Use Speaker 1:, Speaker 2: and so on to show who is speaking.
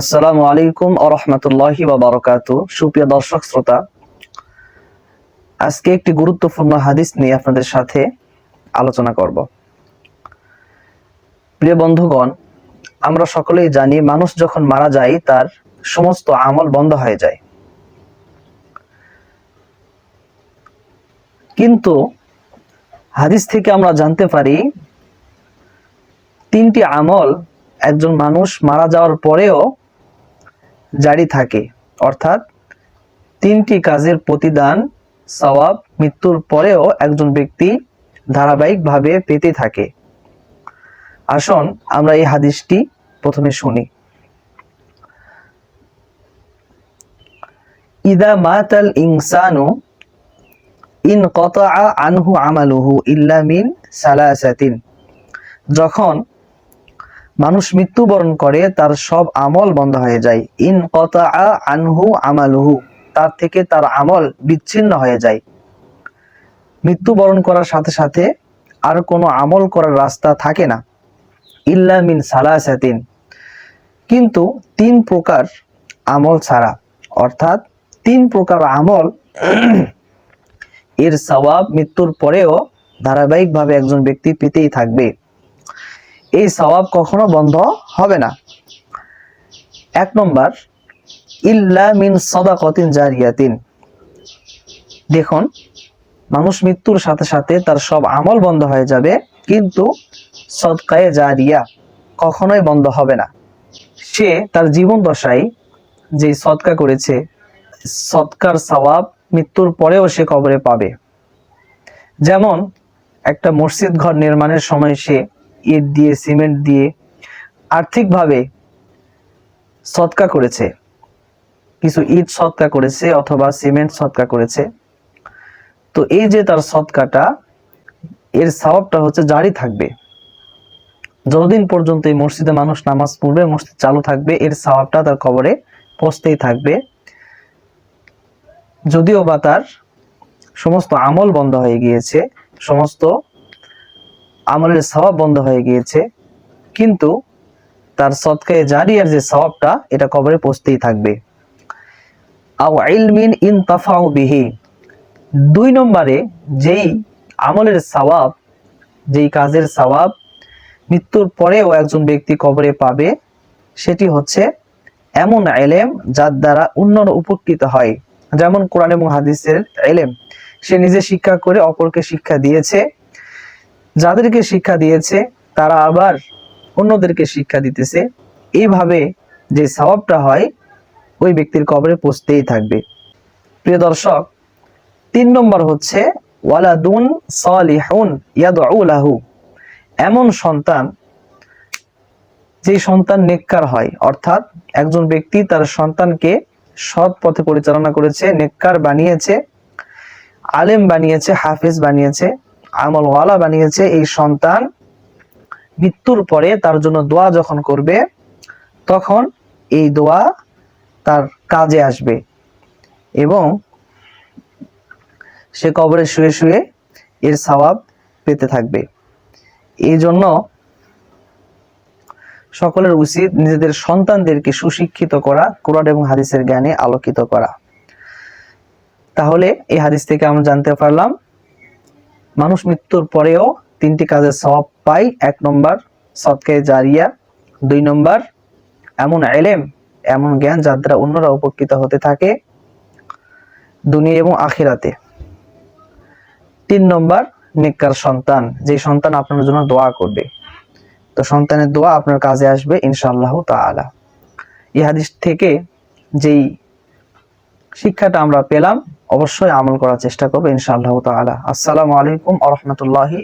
Speaker 1: আসসালামু আলাইকুম আরহামতুল্লাহি বারকাত সুপ্রিয় দর্শক, শ্রোতা, আজকে একটি গুরুত্বপূর্ণ হাদিস নিয়ে আপনাদের সাথে আলোচনা করব। প্রিয় বন্ধুগণ, আমরা সকলেই জানি মানুষ যখন মারা যায়, তার সমস্ত আমল বন্ধ হয়ে যায়। কিন্তু হাদিস থেকে আমরা জানতে পারি, তিনটি আমল একজন মানুষ মারা যাওয়ার পরেও জারি থাকে। অর্থাৎ তিনটি কাজের প্রতিদান সওয়াব মৃত্যুর পরেও একজন ব্যক্তি ধারাবাহিকভাবে পেতে থাকে। আসুন আমরা এই হাদিসটি প্রথমে শুনি। ইদা মাতাল ইনসানু ইন কতা আনহু আমালুহু ইল্লা মিন সালাসাতিন। যখন মানুষ মৃত্যুবরণ করে, তার সব আমল বন্ধ হয়ে যায়। ইন আনহু আমালুহু, তার থেকে তার আমল বিচ্ছিন্ন হয়ে যায়। মৃত্যুবরণ করার সাথে সাথে আর কোনো আমল করার রাস্তা থাকে না। ইল্লা মিন সালাসাতিন, কিন্তু তিন প্রকার আমল ছাড়া। অর্থাৎ তিন প্রকার আমল, এর সওয়াব মৃত্যুর পরেও ধারাবাহিকভাবে একজন ব্যক্তি পেতেই থাকবে। এই সওয়াব কখনো বন্ধ হবে না। এক নম্বর, ইল্লা মিন সদাকতিন জারিয়াতিন। দেখুন, মানুষ মৃত্যুর সাথে সাথে তার সব আমল বন্ধ হয়ে যাবে, কিন্তু সদকায়ে জারিয়া কখনোই বন্ধ হবে না। সে তার জীবন দশায় যে সৎকা করেছে সৎকার সওয়াব মৃত্যুর পরেও সে কবরে পাবে। যেমন, একটা মসজিদ ঘর নির্মাণের সময় সে ইট দিয়ে, সিমেন্ট দিয়ে আর্থিকভাবে সৎকা করেছে। কিছু ইট সৎকা করেছে অথবা সিমেন্ট সৎকা করেছে। তো এই যে তার সৎকাটা, এর স্বভাবটা হচ্ছে জারি থাকবে। যতদিন পর্যন্ত এই মসজিদে মানুষ নামাজ পড়বে, মসজিদ চালু থাকবে, এর স্বভাবটা তার কবরে পৌঁছতেই থাকবে। যদিও বা তার সমস্ত আমল বন্ধ হয়ে গিয়েছে, সমস্ত আমলের স্বভাব বন্ধ হয়ে গিয়েছে, কিন্তু তার সৎকায়ে জারিয়ার যে স্বভাবটা এটা কবরে পৌঁছতেই থাকবে। ইন তাফাউ বিহি। দুই নম্বরে যেই আমলের সওয়াব, যেই কাজের সওয়াব, মৃত্যুর পরেও একজন ব্যক্তি কবরে পাবে, সেটি হচ্ছে এমন এলেম যার দ্বারা অন্যরা উপকৃত হয়। যেমন কোরআন এবং হাদিসের এলেম, সে নিজে শিক্ষা করে অপরকে শিক্ষা দিয়েছে যাদেরকে শিক্ষা দিয়েছে, তারা আবার অন্যদেরকে শিক্ষা দিতেছে। এইভাবে যে স্বভাবটা হয়, ওই ব্যক্তির কবরে পৌঁছতেই থাকবে। প্রিয় দর্শক, তিন নম্বর হচ্ছে, ওয়ালাদুন সালিহুন এমন সন্তান যে সন্তান নেককার হয়, অর্থাৎ একজন ব্যক্তি তার সন্তানকে সৎ পথে পরিচালনা করেছে, নেককার বানিয়েছে, আলেম বানিয়েছে, হাফেজ বানিয়েছে আমলওয়ালা বানিয়েছে এই সন্তান মৃত্যুর পরে তার জন্য দোয়া যখন করবে, তখন এই দোয়া তার কাজে আসবে এবং সে কবরে শুয়ে শুয়ে এর সওয়াব পেতে থাকবে। এই জন্য সকলের উচিত নিজেদের সন্তানদেরকে সুশিক্ষিত করা, কোরআন এবং হাদিসের জ্ঞানে আলোকিত করা। তাহলে এই হাদিস থেকে আমরা জানতে পারলাম মানুষ মৃত্যুর পরেও তিনটি কাজের স্বভাব পাই। এক নম্বর, সৎকে জারিয়া। দুই নম্বর, এমন এলেম, এমন জ্ঞান যার দ্বারা অন্যরা উপকৃত হতে থাকে দুনিয়া এবং আখিরাতে। তিন নম্বর নিকার সন্তান, যে সন্তান আপনার জন্য দোয়া করবে। তো সন্তানের দোয়া আপনার কাজে আসবে, ইনশাআল্লাহ তাআলা। এই হাদিস থেকে যেই শিক্ষাটা আমরা পেলাম অবশ্যই আমল করার চেষ্টা করব ইনশাআল্লাহ তালা আসসালামু আলাইকুম আ রহমতুল্লাহি